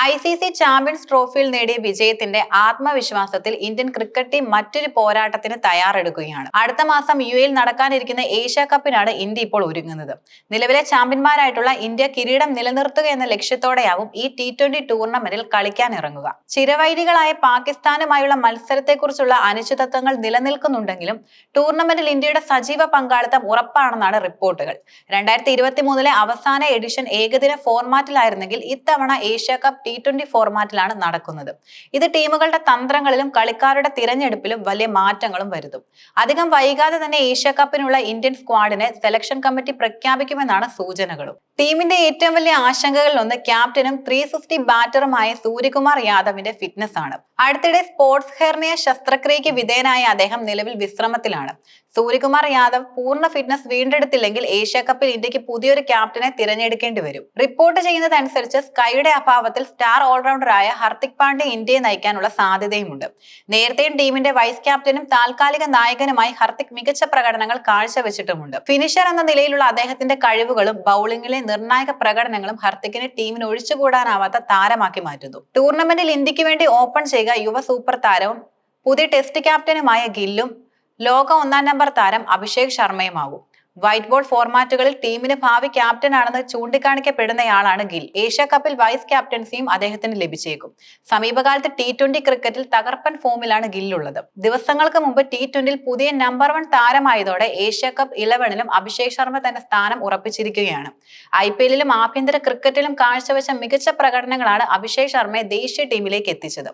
I C C champions ട്രോഫിയിൽ നേടിയ വിജയത്തിന്റെ ആത്മവിശ്വാസത്തിൽ ഇന്ത്യൻ ക്രിക്കറ്റ് ടീം മറ്റൊരു പോരാട്ടത്തിന് തയ്യാറെടുക്കുകയാണ്. അടുത്ത മാസം യു എയിൽ നടക്കാനിരിക്കുന്ന ഏഷ്യ കപ്പിനാണ് ഇന്ത്യ ഇപ്പോൾ ഒരുങ്ങുന്നത്. നിലവിലെ ചാമ്പ്യന്മാരായിട്ടുള്ള ഇന്ത്യ കിരീടം നിലനിർത്തുക എന്ന ലക്ഷ്യത്തോടെയാവും ഈ ടി ട്വന്റി ടൂർണമെന്റിൽ കളിക്കാൻ ഇറങ്ങുക ചിരവൈരികളായ പാകിസ്ഥാനുമായുള്ള മത്സരത്തെക്കുറിച്ചുള്ള അനിശ്ചിതത്വങ്ങൾ നിലനിൽക്കുന്നുണ്ടെങ്കിലും ടൂർണമെന്റിൽ ഇന്ത്യയുടെ സജീവ പങ്കാളിത്തം ഉറപ്പാണെന്നാണ് റിപ്പോർട്ടുകൾ. രണ്ടായിരത്തി ഇരുപത്തി മൂന്നിലെ അവസാന എഡിഷൻ ഏകദിന ഫോർമാറ്റിലായിരുന്നെങ്കിൽ ഇത്തവണ ഏഷ്യ കപ്പ് ടി ട്വന്റി ഫോർമാറ്റിലാണ് നടക്കുന്നത്. ഇത് ടീമുകളുടെ തന്ത്രങ്ങളിലും കളിക്കാരുടെ തിരഞ്ഞെടുപ്പിലും വലിയ മാറ്റങ്ങളും വരുത്തും. അധികം വൈകാതെ തന്നെ ഏഷ്യ കപ്പിനുള്ള ഇന്ത്യൻ സ്ക്വാഡിനെ സെലക്ഷൻ കമ്മിറ്റി പ്രഖ്യാപിക്കുമെന്നാണ് സൂചനകളും. ടീമിന്റെ ഏറ്റവും വലിയ ആശങ്കകളിൽ ഒന്ന് ക്യാപ്റ്റനും ത്രീ സിക്സ്റ്റി ബാറ്ററുമായ സൂര്യകുമാർ യാദവിന്റെ ഫിറ്റ്നസ് ആണ്. അടുത്തിടെ സ്പോർട്സ് ഹെർണിയ ശസ്ത്രക്രിയയ്ക്ക് വിധേയനായ അദ്ദേഹം നിലവിൽ വിശ്രമത്തിലാണ്. സൂര്യകുമാർ യാദവ് പൂർണ ഫിറ്റ്നസ് വീണ്ടെടുത്തില്ലെങ്കിൽ ഏഷ്യ കപ്പിൽ ഇന്ത്യയ്ക്ക് പുതിയൊരു ക്യാപ്റ്റനെ തിരഞ്ഞെടുക്കേണ്ടി വരും. റിപ്പോർട്ട് ചെയ്യുന്നതനുസരിച്ച് സ്കൈയുടെ അഭാവത്തിൽ സ്റ്റാർ ഓൾറൗണ്ടറായ ഹർദിക് പാണ്ഡ്യ ഇന്ത്യയെ നയിക്കാനുള്ള സാധ്യതയുമുണ്ട്. നേരത്തെയും ടീമിന്റെ വൈസ് ക്യാപ്റ്റനും താൽക്കാലിക നായകനുമായി ഹർദിക് മികച്ച പ്രകടനങ്ങൾ കാഴ്ചവെച്ചിട്ടുമുണ്ട്. ഫിനിഷർ എന്ന നിലയിലുള്ള അദ്ദേഹത്തിന്റെ കഴിവുകളും ബൗളിംഗിലെ നിർണായക പ്രകടനങ്ങളും ഹർദിക്കിനെ ടീമിന് ഒഴിച്ചുകൂടാനാവാത്ത താരമാക്കി മാറ്റുന്നു. ടൂർണമെന്റിൽ ഇന്ത്യയ്ക്ക് വേണ്ടി ഓപ്പൺ ചെയ്യുക യുവ സൂപ്പർ താരവും പുതിയ ടെസ്റ്റ് ക്യാപ്റ്റനുമായ ഗില്ലും ലോക ഒന്നാം നമ്പർ താരം അഭിഷേക് ശർമ്മയുമാകും വൈറ്റ് ബോർഡ് ഫോർമാറ്റുകളിൽ ടീമിന് ഭാവി ക്യാപ്റ്റൻ ആണെന്ന് ചൂണ്ടിക്കാണിക്കപ്പെടുന്നയാളാണ് ഗിൽ. ഏഷ്യ കപ്പിൽ വൈസ് ക്യാപ്റ്റൻസിയും അദ്ദേഹത്തിന് ലഭിച്ചേക്കും. സമീപകാലത്ത് ടി ട്വന്റി ക്രിക്കറ്റിൽ തകർപ്പൻ ഫോമിലാണ് ഗില്ലുള്ളത്. ദിവസങ്ങൾക്ക് മുമ്പ് ടി ട്വന്റിയിൽ പുതിയ നമ്പർ വൺ താരമായതോടെ ഏഷ്യ കപ്പ് ഇലവനിലും അഭിഷേക് ശർമ്മ തന്റെ സ്ഥാനം ഉറപ്പിച്ചിരിക്കുകയാണ്. ഐ പി എല്ലിലും ആഭ്യന്തര ക്രിക്കറ്റിലും കാഴ്ചവെച്ച മികച്ച പ്രകടനങ്ങളാണ് അഭിഷേക് ശർമ്മയെ ദേശീയ ടീമിലേക്ക് എത്തിച്ചത്.